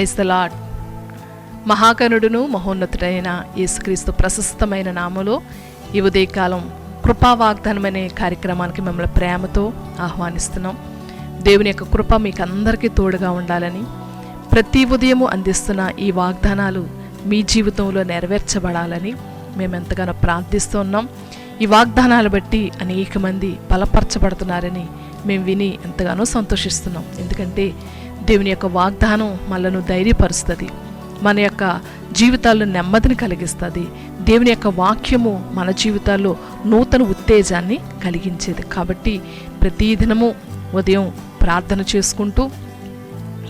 Praise the lord మహాకనుడును మహోన్నతుడైన యేసుక్రీస్తు ప్రశస్తమైన నామలో ఈ ఉదయకాలం కృపా వాగ్దానం అనే కార్యక్రమానికి మిమ్మల్ని ప్రేమతో ఆహ్వానిస్తున్నాం. దేవుని యొక్క కృప మీకు అందరికీ తోడుగా ఉండాలని ప్రతి ఉదయము అందిస్తున్న ఈ వాగ్దానాలు మీ జీవితంలో నెరవేర్చబడాలని మేము ఎంతగానో ప్రార్థిస్తున్నాం ఈ వాగ్దానాలు బట్టి అనేక మంది బలపరచబడుతున్నారని మేము విని ఎంతగానో సంతోషిస్తున్నాం. ఎందుకంటే దేవుని యొక్క వాగ్దానం మనను ధైర్యపరుస్తుంది. మన యొక్క జీవితాల్లో నెమ్మదిని కలిగిస్తుంది. దేవుని యొక్క వాక్యము మన జీవితాల్లో నూతన ఉత్తేజాన్ని కలిగించేది. కాబట్టి ప్రతిదినము ఉదయం ప్రార్థన చేసుకుంటూ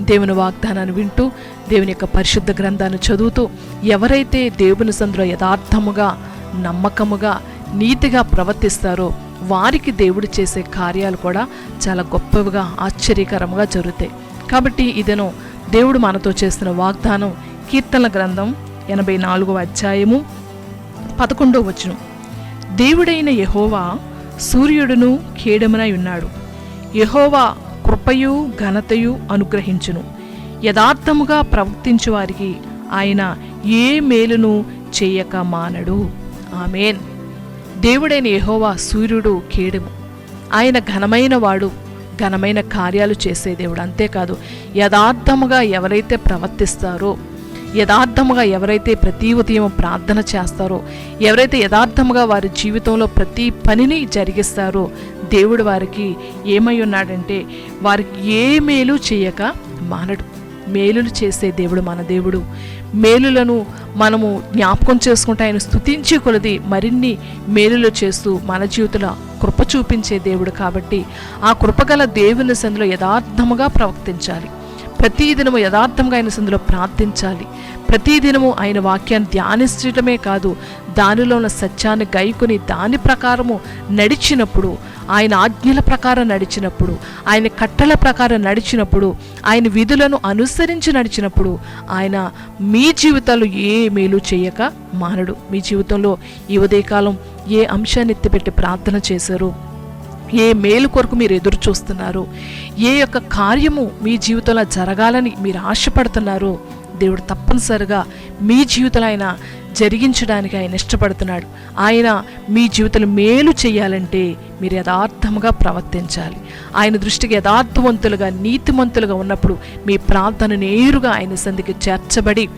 దేవుని వాగ్దానాన్ని వింటూ దేవుని యొక్క పరిశుద్ధ గ్రంథాన్ని చదువుతూ ఎవరైతే దేవుని సందులో యథార్థముగా నమ్మకముగా నీతిగా ప్రవర్తిస్తారో వారికి దేవుడు చేసే కార్యాలు కూడా చాలా గొప్పవిగా ఆశ్చర్యకరంగా జరుగుతాయి. కాబట్టి ఇదను దేవుడు మనతో చేస్తున్న వాగ్దానం. కీర్తనల గ్రంథం ఎనభై నాలుగవ అధ్యాయము పదకొండో వచనం. దేవుడైన యహోవా సూర్యుడును ఖేడమునై ఉన్నాడు. యహోవా కృపయు ఘనతయు అనుగ్రహించును. యథార్థముగా ప్రవర్తించు వారికి ఆయన ఏ మేలును చేయక మానడు. ఆమెన్. దేవుడైన యహోవా సూర్యుడు ఖేడము. ఆయన ఘనమైన వాడు. ఘనమైన కార్యాలు చేసే దేవుడు. అంతేకాదు యథార్థముగా ఎవరైతే ప్రవర్తిస్తారో యథార్థముగా ఎవరైతే ప్రతి ఉదయం ప్రార్థన చేస్తారో ఎవరైతే యథార్థముగా వారి జీవితంలో ప్రతి పనిని జరిగిస్తారో దేవుడు వారికి ఏమై ఉన్నాడంటే వారికి ఏ మేలు చేయక మానడు. మేలులు చేసే దేవుడు మన దేవుడు. మేలులను మనము జ్ఞాపకం చేసుకుంటే ఆయన స్తుతించి కొలది మరిన్ని మేలులు చేస్తూ మన జీవితంలో కృప చూపించే దేవుడు కాబట్టి ఆ కృపగల దేవుని సందులో యథార్థముగా ప్రవర్తించాలి. ప్రతిదినము యథార్థంగా ఆయన సందులో ప్రార్థించాలి. ప్రతి దినము ఆయన వాక్యాన్ని ధ్యానించడమే కాదు దానిలో ఉన్న సత్యాన్ని గైకొని దాని ప్రకారము నడిచినప్పుడు ఆయన ఆజ్ఞల ప్రకారం నడిచినప్పుడు ఆయన కట్టల ప్రకారం నడిచినప్పుడు ఆయన విధులను అనుసరించి నడిచినప్పుడు ఆయన మీ జీవితాలు ఏ మేలు చేయక మానడు. మీ జీవితంలో ఈ ఉదయకాలం ఏ అంశాన్ని ఎత్తిపెట్టి ప్రార్థన చేశారు? ఏ మేలు కొరకు మీరు ఎదురు చూస్తున్నారు? ఏ యొక్క కార్యము మీ జీవితంలో జరగాలని మీరు ఆశపడుతున్నారో? దేవుడు తప్పనిసరిగా మీ జీవితంలో ఆయన జరిగించడానికి ఆయన ఇష్టపడుతున్నాడు. ఆయన మీ జీవితంలో మేలు చేయాలంటే మీరు యథార్థముగా ప్రవర్తించాలి. ఆయన దృష్టికి యథార్థవంతులుగా నీతిమంతులుగా ఉన్నప్పుడు మీ ప్రార్థన నేరుగా ఆయన సంధికి చేర్చబడి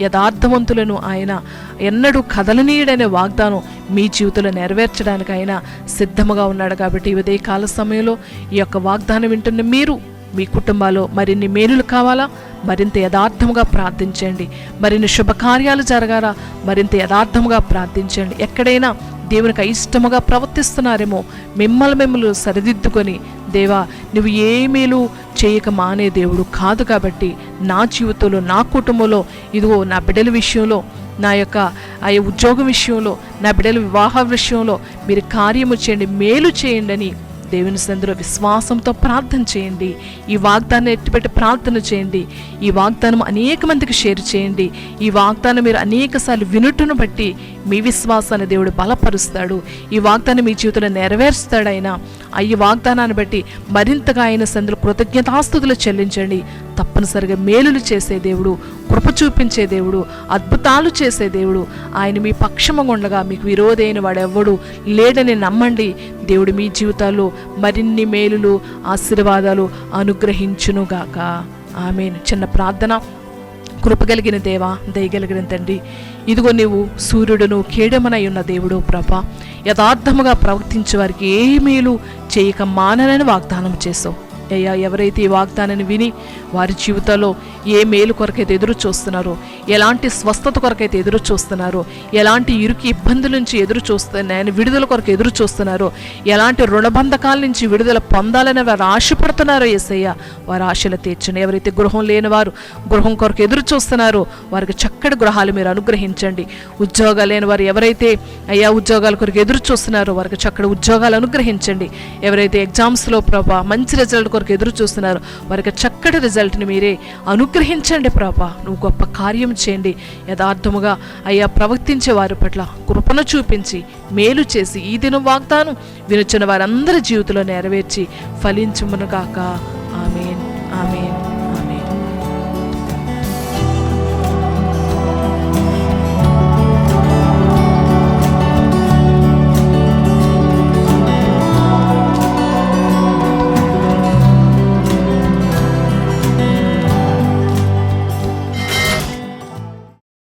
యథార్థవంతులను ఆయన ఎన్నడూ కదలనీయుడనే వాగ్దానం మీ జీవితంలో నెరవేర్చడానికి ఆయన సిద్ధముగా ఉన్నాడు. కాబట్టి ఇదే కాల సమయంలో ఈ యొక్క వాగ్దానం వింటున్న మీరు మీ కుటుంబాలు మరిన్ని మేలులు కావాలా? మరింత యథార్థముగా ప్రార్థించండి. మరిన్ని శుభకార్యాలు జరగాలా? మరింత యథార్థముగా ప్రార్థించండి. ఎక్కడైనా దేవునికి అయిష్టముగా ప్రవర్తిస్తున్నారేమో మిమ్మల్ని మిమ్మల్ని సరిదిద్దుకొని దేవా నువ్వు ఏ మేలు చేయక మానే దేవుడు కాదు కాబట్టి నా జీవితంలో నా కుటుంబంలో ఇదిగో నా బిడ్డల విషయంలో నా యొక్క ఆ ఉద్యోగం విషయంలో నా బిడ్డల వివాహ విషయంలో మీరు కార్యము చేయండి మేలు చేయండి అని దేవుని సందులో విశ్వాసంతో ప్రార్థన చేయండి. ఈ వాగ్దానం ఎట్టిపెట్టి ప్రార్థన చేయండి. ఈ వాగ్దానం అనేక మందికి షేర్ చేయండి. ఈ వాగ్దానం మీరు అనేక సార్లు వినుటను బట్టి మీ విశ్వాసాన్ని దేవుడు బలపరుస్తాడు. ఈ వాగ్దానం మీ జీవితంలో నెరవేరుస్తాడు ఆయన ఆ ఈ వాగ్దానాన్ని బట్టి మరింతగా ఆయన సందులో కృతజ్ఞతాస్తుతులు చెల్లించండి. తప్పనిసరిగా మేలులు చేసే దేవుడు కృప చూపించే దేవుడు అద్భుతాలు చేసే దేవుడు. ఆయన మీ పక్షముగుండగా మీకు విరోధైన వాడెవ్వడు లేడని నమ్మండి. దేవుడు మీ జీవితాల్లో మరిన్ని మేలులు ఆశీర్వాదాలు అనుగ్రహించునుగాక. ఆమె చిన్న ప్రార్థన. కృపగలిగిన దేవా దయగలిగిన తండ్రి ఇదిగో నీవు సూర్యుడును కేడమనై ఉన్న దేవుడు ప్రభ. యథార్థముగా ప్రవర్తించే వారికి ఏ మేలు చేయక మాననని వాగ్దానం చేసావు అయ్యా ఎవరైతే ఈ వాగ్దానాన్ని విని వారి జీవితాల్లో ఏ మేలు కొరకైతే ఎదురు చూస్తున్నారో ఎలాంటి స్వస్థత కొరకైతే ఎదురు చూస్తున్నారో ఎలాంటి ఇరుకి ఇబ్బందుల నుంచి ఎదురు చూస్తున్నాయని విడుదల కొరకు ఎదురు చూస్తున్నారో ఎలాంటి రుణబంధకాల నుంచి విడుదల పొందాలని వారు ఆశపడుతున్నారో ఎస్ఐయ వారి ఆశలు తీర్చండి. ఎవరైతే గృహం లేని వారు గృహం కొరకు ఎదురు చూస్తున్నారో వారికి చక్కటి గృహాలు మీరు అనుగ్రహించండి. ఉద్యోగాలు లేని వారు ఎవరైతే అయ్యా ఉద్యోగాల కొరకు ఎదురు చూస్తున్నారో వారికి చక్కటి ఉద్యోగాలు అనుగ్రహించండి. ఎవరైతే ఎగ్జామ్స్లో ప్రభా మంచి రిజల్ట్ కొరకు ఎదురు చూస్తున్నారు. వారికి చక్కటి రిజల్ట్ని మీరే అనుగ్రహించండి ప్రభా. నువ్వు గొప్ప కార్యం చేయండి. యథార్థముగా అయ్యా ప్రవర్తించే వారి పట్ల కృపను చూపించి మేలు చేసి ఈ దినం వాగ్దానం వినుచున్న వారందరి జీవితంలో నెరవేర్చి ఫలించుమును కాక ఆమెన్. ఆమెన్.